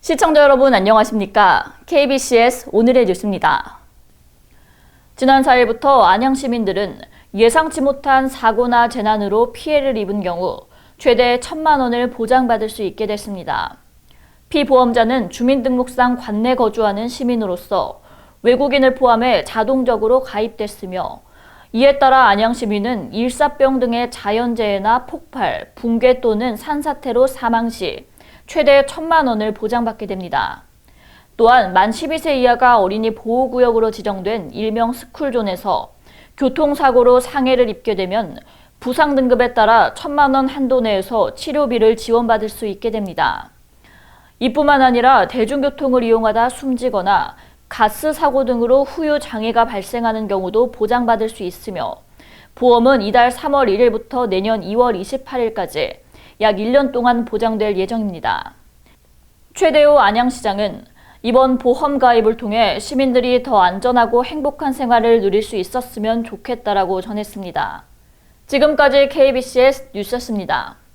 시청자 여러분 안녕하십니까? KBCS 오늘의 뉴스입니다. 지난 4일부터 안양 시민들은 예상치 못한 사고나 재난으로 피해를 입은 경우 최대 1천만 원을 보장받을 수 있게 됐습니다. 피보험자는 주민등록상 관내 거주하는 시민으로서 외국인을 포함해 자동적으로 가입됐으며 이에 따라 안양 시민은 일사병 등의 자연재해나 폭발, 붕괴 또는 산사태로 사망 시 최대 1천만 원을 보장받게 됩니다. 또한 만 12세 이하가 어린이 보호구역으로 지정된 일명 스쿨존에서 교통사고로 상해를 입게 되면 부상 등급에 따라 1천만 원 한도 내에서 치료비를 지원받을 수 있게 됩니다. 이뿐만 아니라 대중교통을 이용하다 숨지거나 가스 사고 등으로 후유 장애가 발생하는 경우도 보장받을 수 있으며 보험은 이달 3월 1일부터 내년 2월 28일까지 약 1년 동안 보장될 예정입니다. 최대호 안양시장은 이번 보험 가입을 통해 시민들이 더 안전하고 행복한 생활을 누릴 수 있었으면 좋겠다라고 전했습니다. 지금까지 KBCS 뉴스였습니다.